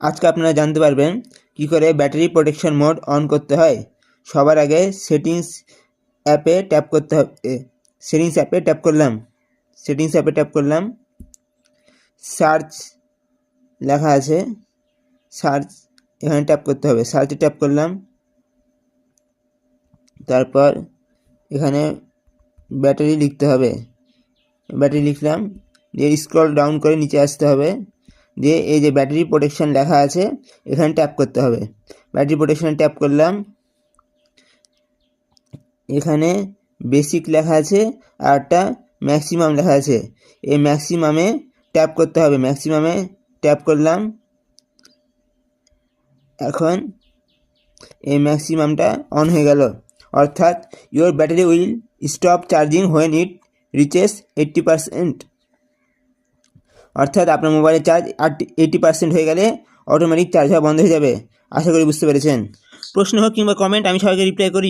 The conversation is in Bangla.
আজকে আপনারা জানতে পারবেন কি করে ব্যাটারি প্রোটেকশন মোড অন করতে হয়। সবার আগে সেটিংস অ্যাপে ট্যাপ করতে হবে। সেটিংস অ্যাপে ট্যাপ করলাম। সেটিংস অ্যাপে ট্যাপ করলাম। সার্চ লেখা আছে। সার্চ, এখানে ট্যাপ করতে হবে। সার্চে ট্যাপ করলাম। তারপর এখানে ব্যাটারি লিখতে হবে। ব্যাটারি লিখলাম। দিয়ে স্ক্রল ডাউন করে নিচে আসতে হবে। দিয়ে এই যে ব্যাটারি প্রোটেকশন লেখা আছে, এখানে ট্যাপ করতে হবে। ব্যাটারি প্রোটেকশনে ট্যাপ করলাম। এখানে বেসিক লেখা আছে আর একটা ম্যাক্সিমাম লেখা আছে। এই ম্যাক্সিমামে ট্যাপ করতে হবে। ম্যাক্সিমামে ট্যাপ করলাম। এখন এই ম্যাক্সিমামটা অন হয়ে গেল। অর্থাৎ your battery will stop charging when it reaches eighty percent অর্থাৎ আপনার মোবাইলের চার্জ এইট্টি পার্সেন্ট হয়ে গেলে অটোমেটিক চার্জ হওয়া বন্ধ হয়ে যাবে। আশা করি বুঝতে পেরেছেন। প্রশ্ন হোক কিংবা কমেন্ট আমি সবাইকে রিপ্লাই করি।